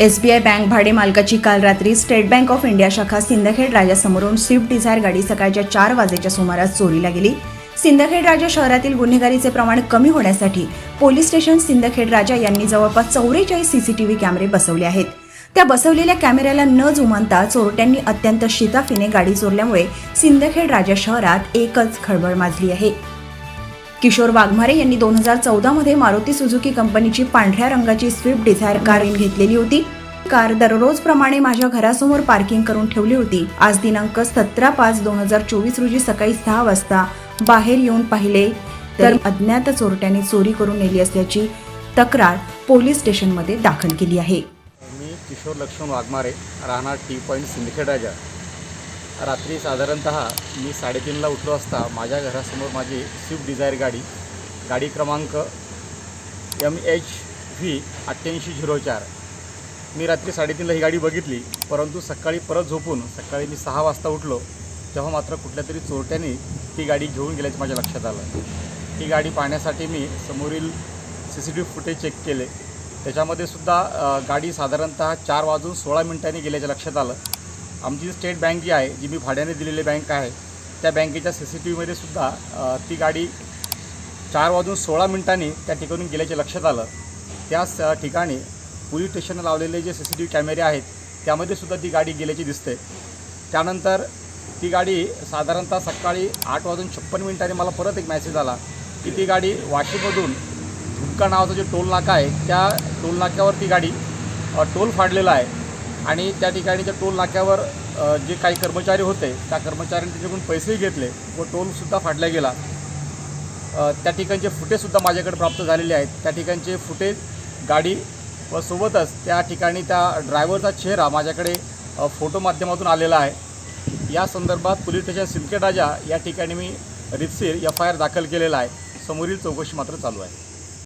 SBI bank भाडे मालकाची काल रात्री स्टेट बँक ऑफ इंडिया शाखा सिंदखेड राजासमोरून स्विफ्ट डिझायर गाडी सकाळच्या चार वाजेच्या सुमारास चोरीला गेली. सिंदखेड राजा शहरातील गुन्हेगारीचे प्रमाण कमी होण्यासाठी पोलीस स्टेशन सिंदखेड राजा यांनी जवळपास चौवेचाळीस सीसीटीव्ही कॅमेरे बसवले आहेत. त्या बसवलेल्या कॅमेऱ्याला न जुमानता चोरट्यांनी अत्यंत शिताफीने गाडी चोरल्यामुळे सिंदखेड राजा शहरात एकच खळबळ माजली आहे. किशोर वाघमारे यांनी दोन हजार चौदामध्ये मारुती सुझुकी कंपनीची पांढऱ्या रंगाची स्विफ्ट डिझायर कार घेतलेली होती. कार दररोज प्रमाणे माझ्या घरासमोर पार्किंग करून ठेवली होती. आज दिनांक सतरा पाच दोन हजार चोवीस रोजी सकाळी सहा वाजता बाहेर येऊन पाहिले तर अज्ञात चोरट्याने चोरी करून नेली असल्याची तक्रार पोलीस स्टेशनमध्ये दाखल केली आहे. मी किशोर लक्ष्मण वाघमारे राहणार टी पॉईंट सिंदखेड राजा रात्री साधारणत मी साडेतीनला उठलो असता माझ्या घरासमोर माझी स्विफ्ट डिझायर गाडी गाडी क्रमांक एम एच व्ही अठ्ठ्याऐंशी झिरो चार. मी रात्री साडेतीनला ही गाडी बघितली परंतु सकाळी परत झोपून सकाळी मी सहा वाजता उठलो तेव्हा मात्र कुठल्या तरी चोरट्याने ती गाडी घेऊन गेल्याचं माझ्या लक्षात आलं. ही गाडी पाहण्यासाठी मी समोरील C C T V footage check केले. त्याच्यामध्ये सुद्धा गाडी साधारणतः चार वाजून सोळा मिनिटांनी गेल्याचं लक्षात आलं. आमची जी स्टेट बँक जी आहे जी मी भाड्याने दिलेली बँक आहे त्या बँकेच्या सी सी टी व्हीमध्ये सुद्धा ती गाडी चार वाजून सोळा मिनिटांनी त्या ठिकाणून गेल्याचे लक्षात आलं. त्याच ठिकाणी पोलीस स्टेशनला लावलेले जे सी सी टी व्ही कॅमेरे आहेत त्यामध्ये सुद्धा ती गाडी गेल्याची दिसते त्यानंतर ती गाडी साधारणतः सकाळी आठ वाजून छप्पन मिनिटांनी मला परत एक मॅसेज आला की ती गाडी वाशीमधून झुमका नावाचा जो टोल नाका आहे त्या टोल नाक्यावर ती गाडी टोल फाडलेला आहे. आणि त्या ठिकाणी त्या टोल नाक्यावर जे काही कर्मचारी होते त्या कर्मचाऱ्यांनी त्याच्याकडून पैसेही घेतले व टोलसुद्धा फाडला गेला. त्या ठिकाणचे फुटेजसुद्धा माझ्याकडे प्राप्त झालेले आहेत. त्या ठिकाणचे फुटेज गाडी व सोबतच त्या ठिकाणी त्या ड्रायव्हरचा चेहरा माझ्याकडे फोटो माध्यमातून आलेला आहे. या संदर्भात पोलीस स्टेशन सिंदखेड राजा या ठिकाणी मी रितसीर एफ आय आर दाखल केलेला आहे. समोरील चौकशी मात्र चालू आहे.